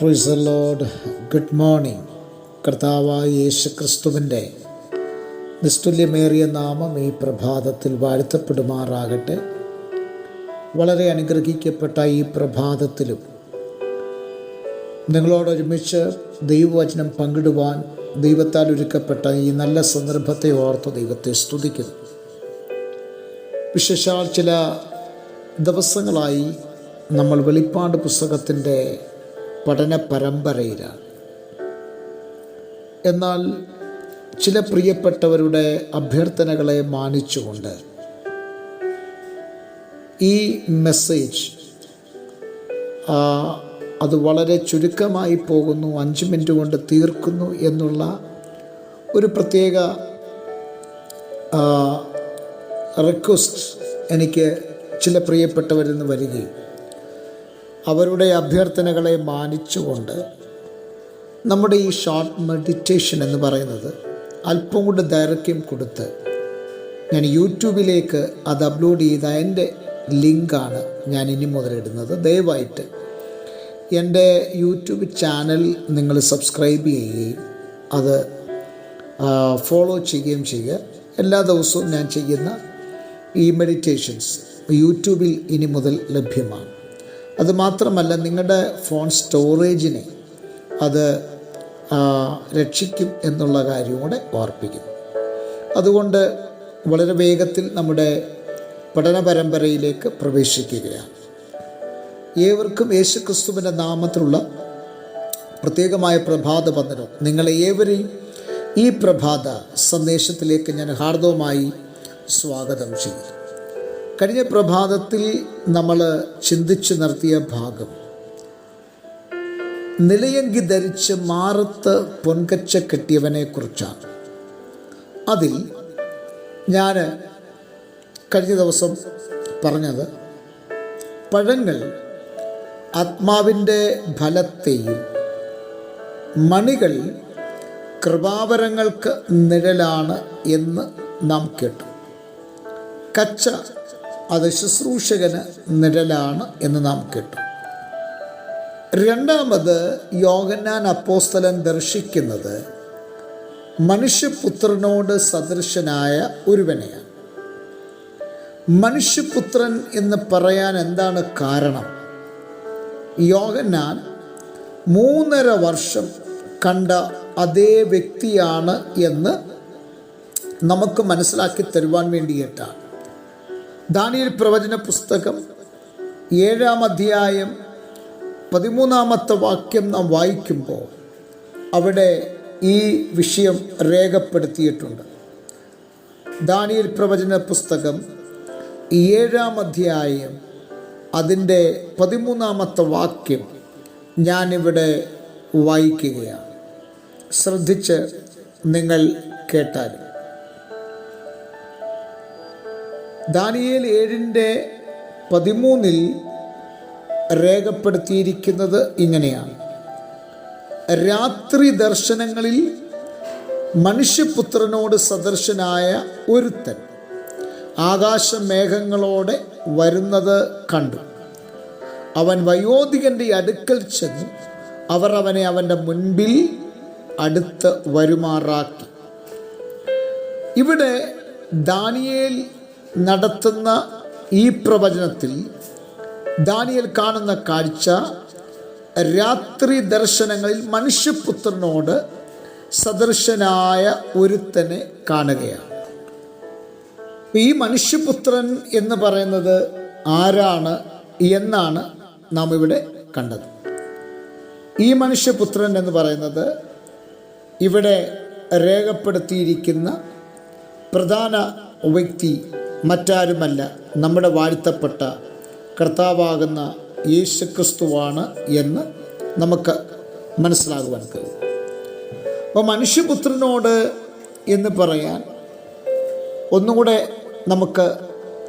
Price load good morning കർത്താവായ യേശു ക്രിസ്തുവിന്റെ നിസ്തുല്യമേറിയ നാമം ഈ പ്രഭാതത്തിൽ വാഴ്ത്തപ്പെടുമാറാകട്ടെ. വളരെ അനുഗ്രഹിക്കപ്പെട്ട ഈ പ്രഭാതത്തിലും നിങ്ങളോടൊരുമിച്ച് ദൈവവചനം പങ്കിടുവാൻ ദൈവത്താൽ ഒരുക്കപ്പെട്ട ഈ നല്ല സന്ദർഭത്തെ ഓർത്ത് ദൈവത്തെ സ്തുതിക്കുന്നു. വിശേഷാൽ ചില ദിവസങ്ങളായി നമ്മൾ വെളിപ്പാട് പുസ്തകത്തിന്റെ പഠന പരമ്പരയിലാണ് എന്നാൽ ചില പ്രിയപ്പെട്ടവരുടെ അഭ്യർത്ഥനകളെ മാനിച്ചുകൊണ്ട് ഈ മെസ്സേജ് അത് വളരെ ചുരുക്കമായി പോകുന്നു അഞ്ച് മിനിറ്റ് കൊണ്ട് തീർക്കുന്നു എന്നുള്ള ഒരു പ്രത്യേക റിക്വസ്റ്റ് എനിക്ക് ചില പ്രിയപ്പെട്ടവരിൽ നിന്ന് വരികയും അവരുടെ അഭ്യർത്ഥനകളെ മാനിച്ചുകൊണ്ട് നമ്മുടെ ഈ ഷോർട്ട് മെഡിറ്റേഷൻ എന്ന് പറയുന്നത് അല്പം കൂടി ദൈർഘ്യം കൊടുത്ത് ഞാൻ യൂട്യൂബിലേക്ക് അത് അപ്ലോഡ് ചെയ്ത എന്റെ ലിങ്കാണ് ഞാൻ ഇനി മുതലിടുന്നത്. ദയവായിട്ട് എന്റെ യൂട്യൂബ് ചാനൽ നിങ്ങൾ സബ്സ്ക്രൈബ് ചെയ്യുകയും അത് ഫോളോ ചെയ്യുകയും ചെയ്യുക. എല്ലാ ദിവസവും ഞാൻ ചെയ്യുന്ന ഈ മെഡിറ്റേഷൻസ് യൂട്യൂബിൽ ഇനി മുതൽ ലഭ്യമാണ്. അതുമാത്രമല്ല നിങ്ങളുടെ ഫോൺ സ്റ്റോറേജിനെ അത് രക്ഷിക്കും എന്നുള്ള കാര്യവും കൂടെ ഓർപ്പിക്കുന്നു. അതുകൊണ്ട് വളരെ വേഗത്തിൽ നമ്മുടെ പഠന പരമ്പരയിലേക്ക് പ്രവേശിക്കുകയാണ്. ഏവർക്കും യേശുക്രിസ്തുവിന്റെ നാമത്തിലുള്ള പ്രത്യേകമായ പ്രഭാത വന്ദനം. നിങ്ങളെ ഏവരെയും ഈ പ്രഭാത സന്ദേശത്തിലേക്ക് ഞാൻ ഹാർദവമായി സ്വാഗതം ചെയ്യുന്നു. കഴിഞ്ഞ പ്രഭാതത്തിൽ നമ്മൾ ചിന്തിച്ചു നിർത്തിയ ഭാഗം. നിലയങ്കി ധരിച്ച് മാറത്ത് പൊൻകച്ച കെട്ടിയവനെ കുറിച്ചാണ്. അതിൽ ഞാൻ കഴിഞ്ഞ ദിവസം പറഞ്ഞത് പഴങ്ങൾ ആത്മാവിന്റെ ഫലത്തെയും മണികൾ കൃപാവരങ്ങൾക്ക് നിഴലാണ് എന്ന് നാം കേട്ടു. കച്ച അത് ശുശ്രൂഷകന് നിഴലാണ് എന്ന് നാം കേട്ടു. രണ്ടാമത് യോഗന്നാൻ അപ്പോസ്തലൻ ദർശിക്കുന്നത് മനുഷ്യപുത്രനോട് സദൃശനായ ഒരുവനെയാണ്. മനുഷ്യപുത്രൻ എന്ന് പറയാൻ എന്താണ് കാരണം? യോഗന്നാൻ മൂന്നര വർഷം കണ്ട അതേ വ്യക്തിയാണ് എന്ന് നമുക്ക് മനസ്സിലാക്കി തരുവാൻ വേണ്ടിയിട്ടാണ്. ദാനിയൽ പ്രവചന പുസ്തകം ഏഴാം അധ്യായം പതിമൂന്നാമത്തെ വാക്യം നാം വായിക്കുമ്പോൾ അവിടെ ഈ വിഷയം രേഖപ്പെടുത്തിയിട്ടുണ്ട്. ദാനിയൽ പ്രവചന പുസ്തകം ഏഴാം അധ്യായം അതിന്റെ പതിമൂന്നാമത്തെ വാക്യം ഞാനിവിടെ വായിക്കുകയാണ്. ശ്രദ്ധിച്ച് നിങ്ങൾ കേട്ടാലും ദാനിയേൽ ഏഴിന്റെ പതിമൂന്നിൽ രേഖപ്പെടുത്തിയിരിക്കുന്നത് ഇങ്ങനെയാണ്. രാത്രി ദർശനങ്ങളിൽ മനുഷ്യപുത്രനോട് സദർശനായ ഒരുത്തൻ ആകാശമേഘങ്ങളോടെ വരുന്നത് കണ്ടു. അവൻ വയോധികന്റെ അടുക്കൽ ചെന്ന് അവർ അവനെ അവന്റെ മുൻപിൽ അടുത്ത് വരുമാറാക്കി. ഇവിടെ ദാനിയേൽ നടത്തുന്ന ഈ പ്രവചനത്തിൽ ദാനിയൽ കാണുന്ന കാഴ്ച രാത്രി ദർശനങ്ങളിൽ മനുഷ്യപുത്രനോട് സദൃശനായ ഒരുത്തനെ കാണുകയാണ്. ഈ മനുഷ്യപുത്രൻ എന്ന് പറയുന്നത് ആരാണ് എന്നാണ് നാം ഇവിടെ കണ്ടത്. ഈ മനുഷ്യപുത്രൻ എന്ന് പറയുന്നത് ഇവിടെ രേഖപ്പെടുത്തിയിരിക്കുന്ന പ്രധാന വ്യക്തി മറ്റാരുമല്ല നമ്മുടെ വാഴ്ത്തപ്പെട്ട കർത്താവാകുന്ന യേശുക്രിസ്തുവാണ് എന്ന് നമുക്ക് മനസ്സിലാകുവാൻ കഴിയും. അപ്പോൾ മനുഷ്യപുത്രനോട് എന്ന് പറയാൻ ഒന്നുകൂടെ നമുക്ക്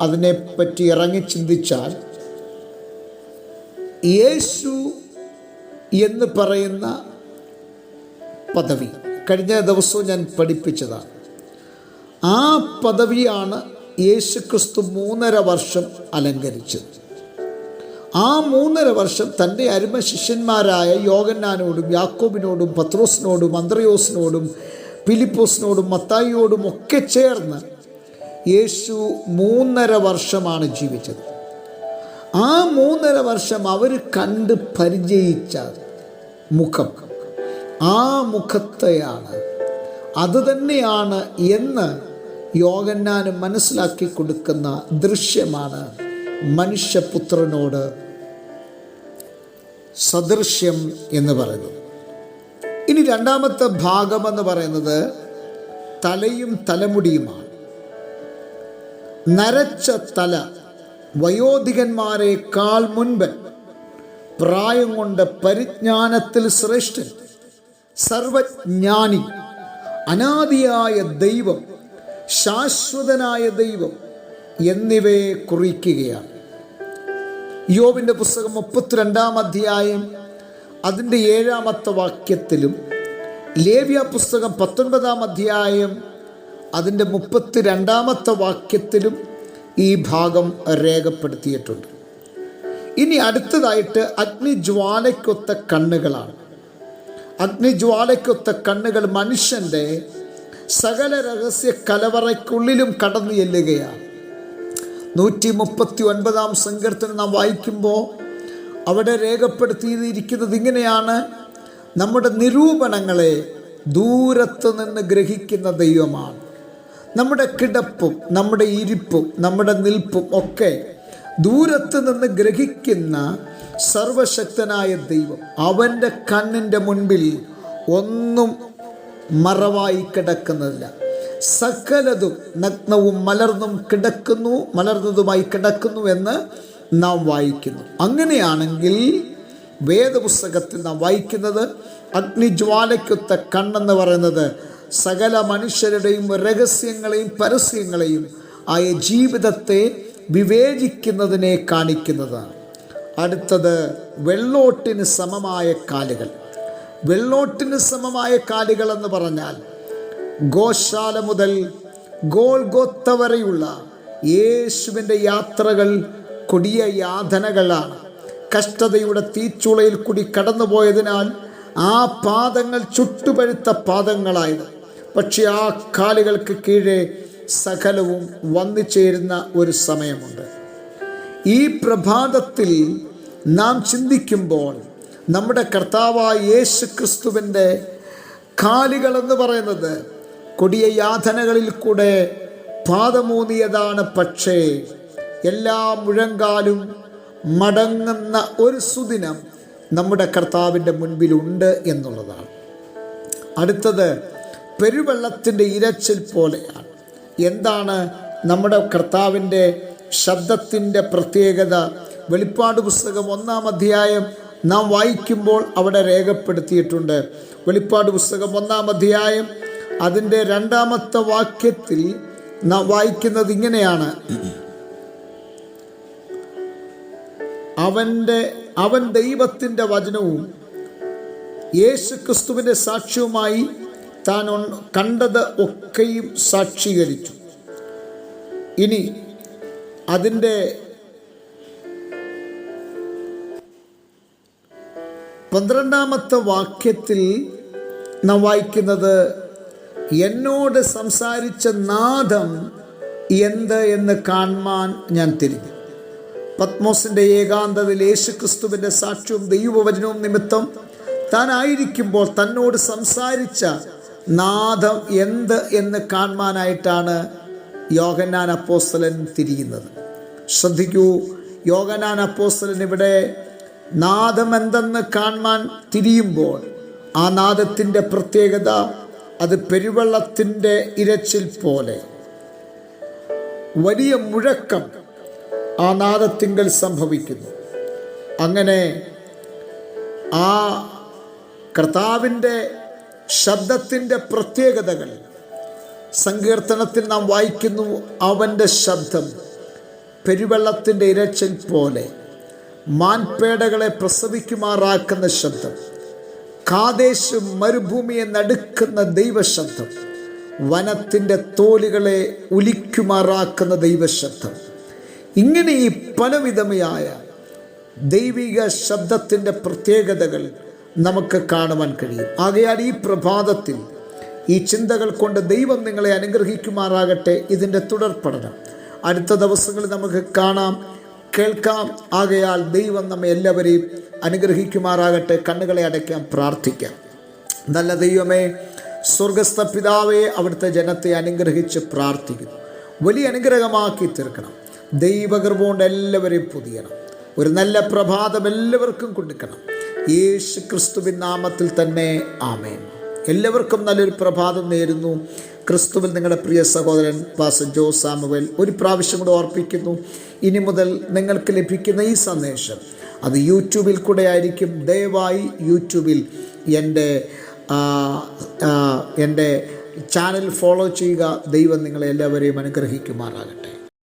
അതിനെപ്പറ്റി ഇറങ്ങി ചിന്തിച്ചാൽ യേശു എന്ന് പറയുന്ന പദവി കഴിഞ്ഞ ദിവസവും ഞാൻ പഠിപ്പിച്ചതാണ്. ആ പദവിയാണ് യേശുക്രിസ്തു മൂന്നര വർഷം അലങ്കരിച്ചത്. ആ മൂന്നര വർഷം തന്റെ അരുമ ശിഷ്യന്മാരായ യോഗന്നാനോടും യാക്കോബിനോടും പത്രോസിനോടും അന്ത്രയോസിനോടും ഫിലിപ്പോസിനോടും മത്തായിയോടും ഒക്കെ ചേർന്ന് യേശു മൂന്നര വർഷമാണ് ജീവിച്ചത്. ആ മൂന്നര വർഷം അവർ കണ്ട് പരിചയിച്ച മുഖം. ആ മുഖത്തെയാണ് അത് തന്നെയാണ് എന്ന് യോഗന്നാന് മനസ്സിലാക്കി കൊടുക്കുന്ന ദൃശ്യമാണ് മനുഷ്യപുത്രനോട് സദൃശ്യം എന്ന് പറയുന്നത്. ഇനി രണ്ടാമത്തെ ഭാഗമെന്ന് പറയുന്നത് തലയും തലമുടിയുമാണ്. നരച്ച തല വയോധികന്മാരെക്കാൾ മുൻപ് പ്രായം കൊണ്ട് പരിജ്ഞാനത്തിൽ ശ്രേഷ്ഠൻ സർവജ്ഞാനി അനാദിയായ ദൈവം ശാശ്വതനായ ദൈവം എന്നിവയെ കുറിക്കുകയാണ്. യോബിന്റെ പുസ്തകം മുപ്പത്തിരണ്ടാം അധ്യായം അതിന്റെ ഏഴാമത്തെ വാക്യത്തിലും ലേവ്യ പുസ്തകം പത്തൊൻപതാം അധ്യായം അതിന്റെ മുപ്പത്തി രണ്ടാമത്തെ വാക്യത്തിലും ഈ ഭാഗം രേഖപ്പെടുത്തിയിട്ടുണ്ട്. ഇനി അടുത്തതായിട്ട് അഗ്നിജ്വാലയ്ക്കൊത്ത കണ്ണുകളാണ്. അഗ്നിജ്വാലയ്ക്കൊത്ത കണ്ണുകൾ മനുഷ്യന്റെ സകല രഹസ്യ കലവറയ്ക്കുള്ളിലും കടന്നു ചെല്ലുകയാണ്. നൂറ്റി മുപ്പത്തി ഒൻപതാം സങ്കീർത്തനം നാം വായിക്കുമ്പോൾ അവിടെ രേഖപ്പെടുത്തിയിരിക്കുന്നത് ഇങ്ങനെയാണ്. നമ്മുടെ നിരൂപണങ്ങളെ ദൂരത്ത് നിന്ന് ഗ്രഹിക്കുന്ന ദൈവമാണ്. നമ്മുടെ കിടപ്പും നമ്മുടെ ഇരിപ്പും നമ്മുടെ നിൽപ്പും ഒക്കെ ദൂരത്ത് നിന്ന് ഗ്രഹിക്കുന്ന സർവശക്തനായ ദൈവം. അവന്റെ കണ്ണിന്റെ മുൻപിൽ ഒന്നും മറവായി കിടക്കുന്നില്ല സകലതും നഗ്നവും മലർന്നും കിടക്കുന്നു മലർന്നതുമായി കിടക്കുന്നു എന്ന് നാം വായിക്കുന്നു. അങ്ങനെയാണെങ്കിൽ വേദപുസ്തകത്തിൽ നാം വായിക്കുന്നത് അഗ്നിജ്വാലയ്ക്കൊത്ത കണ്ണെന്ന് പറയുന്നത് സകല മനുഷ്യരുടെയും രഹസ്യങ്ങളെയും പരസ്യങ്ങളെയും ആയ ജീവിതത്തെ വിവേചിക്കുന്നതിനെ കാണിക്കുന്നതാണ്. അടുത്തത് വെള്ളോട്ടിന് സമമായ കാലുകൾ. വെള്ളോട്ടിന് സമമായ കാലുകൾ എന്ന് പറഞ്ഞാൽ ഗോശാല മുതൽ ഗോൾഗോത്ത വരെയുള്ള യേശുവിന്റെ യാത്രകൾ കൊടിയ യാതനകളാണ്. കഷ്ടതയുടെ തീച്ചുളയിൽ കൂടി കടന്നുപോയതിനാൽ ആ പാദങ്ങൾ ചുട്ടുപഴുത്ത പാദങ്ങളായത്. പക്ഷെ ആ കാലുകൾക്ക് കീഴെ സകലവും വന്നു ചേരുന്ന ഒരു സമയമുണ്ട്. ഈ പ്രഭാതത്തിൽ നാം ചിന്തിക്കുമ്പോൾ നമ്മുടെ കർത്താവായ യേശു ക്രിസ്തുവിന്റെ കാലുകളെന്ന് പറയുന്നത് കൊടിയ യാതനകളിൽ കൂടെ പാദമൂന്നിയതാണ്. പക്ഷേ എല്ലാ മുഴങ്കാലും മടങ്ങുന്ന ഒരു സുദിനം നമ്മുടെ കർത്താവിന്റെ മുൻപിലുണ്ട് എന്നുള്ളതാണ്. അടുത്തത് പെരുവെള്ളത്തിന്റെ ഇരച്ചിൽ പോലെയാണ്. എന്താണ് നമ്മുടെ കർത്താവിന്റെ ശബ്ദത്തിന്റെ പ്രത്യേകത? വെളിപ്പാട് പുസ്തകം ഒന്നാം അധ്യായം നാം വായിക്കുമ്പോൾ അവിടെ രേഖപ്പെടുത്തിയിട്ടുണ്ട്. വെളിപ്പാട് പുസ്തകം ഒന്നാം അധ്യായം അതിന്റെ രണ്ടാമത്തെ വാക്യത്തിൽ നാം വായിക്കുന്നത് ഇങ്ങനെയാണ്. അവന്റെ അവൻ ദൈവത്തിന്റെ വചനവും യേശു ക്രിസ്തുവിന്റെ സാക്ഷ്യവുമായി താൻ കണ്ടത് ഒക്കെയും സാക്ഷീകരിച്ചു. ഇനി അതിന്റെ പന്ത്രണ്ടാമത്തെ വാക്യത്തിൽ നാം വായിക്കുന്നത് എന്നോട് സംസാരിച്ച നാദം എന്ത് എന്ന് കാണുവാൻ ഞാൻ തിരിഞ്ഞു. പത്മോസിന്റെ ഏകാന്തതയിൽ യേശുക്രിസ്തുവിന്റെ സാക്ഷ്യവും ദൈവവചനവും നിമിത്തം താനായിരിക്കുമ്പോൾ തന്നോട് സംസാരിച്ച നാദം എന്ത് എന്ന് കാണുവാനായിട്ടാണ് യോഗനാൻ അപ്പോസ്തലൻ തിരിയുന്നത്. ശ്രദ്ധിക്കൂ യോഗനാൻ അപ്പോസ്തലൻ ഇവിടെ നാദം എന്തെന്ന് കാണുവാൻ തിരിയുമ്പോൾ ആ നാദത്തിന്റെ പ്രത്യേകത അത് പെരുവെള്ളത്തിന്റെ ഇരച്ചിൽ പോലെ. വലിയ മുഴക്കം ആ നാദത്തിങ്കൽ സംഭവിക്കുന്നു. അങ്ങനെ ആ കർത്താവിന്റെ ശബ്ദത്തിന്റെ പ്രത്യേകതകൾ സങ്കീർത്തനത്തിൽ നാം വായിക്കുന്നു അവന്റെ ശബ്ദം പെരുവെള്ളത്തിന്റെ ഇരച്ചിൽ പോലെ. മാൻപേടകളെ പ്രസവിക്കുമാറാക്കുന്ന ശബ്ദം. കാദേശ് മരുഭൂമിയെ നടുക്കുന്ന ദൈവശബ്ദം. വനത്തിന്റെ തോലുകളെ ഉലിക്കുമാറാക്കുന്ന ദൈവശബ്ദം. ഇങ്ങനെ ഈ പലവിധമയായ ദൈവിക ശബ്ദത്തിന്റെ പ്രത്യേകതകൾ നമുക്ക് കാണുവാൻ കഴിയും. ആകയാൽ ഈ പ്രഭാതത്തിൽ ഈ ചിന്തകൾ കൊണ്ട് ദൈവം നിങ്ങളെ അനുഗ്രഹിക്കുമാറാകട്ടെ ഇതിന്റെ തുടർ പഠനം അടുത്ത ദിവസങ്ങളിൽ നമുക്ക് കാണാം കേൾക്കാം. ആകയാൽ ദൈവം നമ്മെ എല്ലാവരെയും അനുഗ്രഹിക്കുമാറാകട്ടെ. കണ്ണുകളെ അടയ്ക്കാൻ പ്രാർത്ഥിക്കാം. നല്ല ദൈവമേ സ്വർഗസ്ഥ പിതാവെ അവിടുത്തെ ജനത്തെ അനുഗ്രഹിച്ച് പ്രാർത്ഥിക്കുന്നു. വലിയ അനുഗ്രഹമാക്കി തീർക്കണം. ദൈവകൃപ കൊണ്ട് എല്ലാവരെയും പുതിയണം. ഒരു നല്ല പ്രഭാതം എല്ലാവർക്കും കൊടുക്കണം യേശു ക്രിസ്തുവിൻ നാമത്തിൽ തന്നെ ആമേൻ. എല്ലാവർക്കും നല്ലൊരു പ്രഭാതം നേരുന്നു. ക്രിസ്തുവിൽ നിങ്ങളുടെ പ്രിയ സഹോദരൻ പാസ ജോ സാമുവൽ ഒരു പ്രാവശ്യം കൂടെ ഓർപ്പിക്കുന്നു. ഇനി മുതൽ നിങ്ങൾക്ക് ലഭിക്കുന്ന ഈ സന്ദേശം അത് യൂട്യൂബിൽ കൂടെ ആയിരിക്കും. ദയവായി യൂട്യൂബിൽ എന്റെ എന്റെ ചാനൽ ഫോളോ ചെയ്യുക. ദൈവം നിങ്ങളെ എല്ലാവരെയും അനുഗ്രഹിക്കുമാറാകട്ടെ.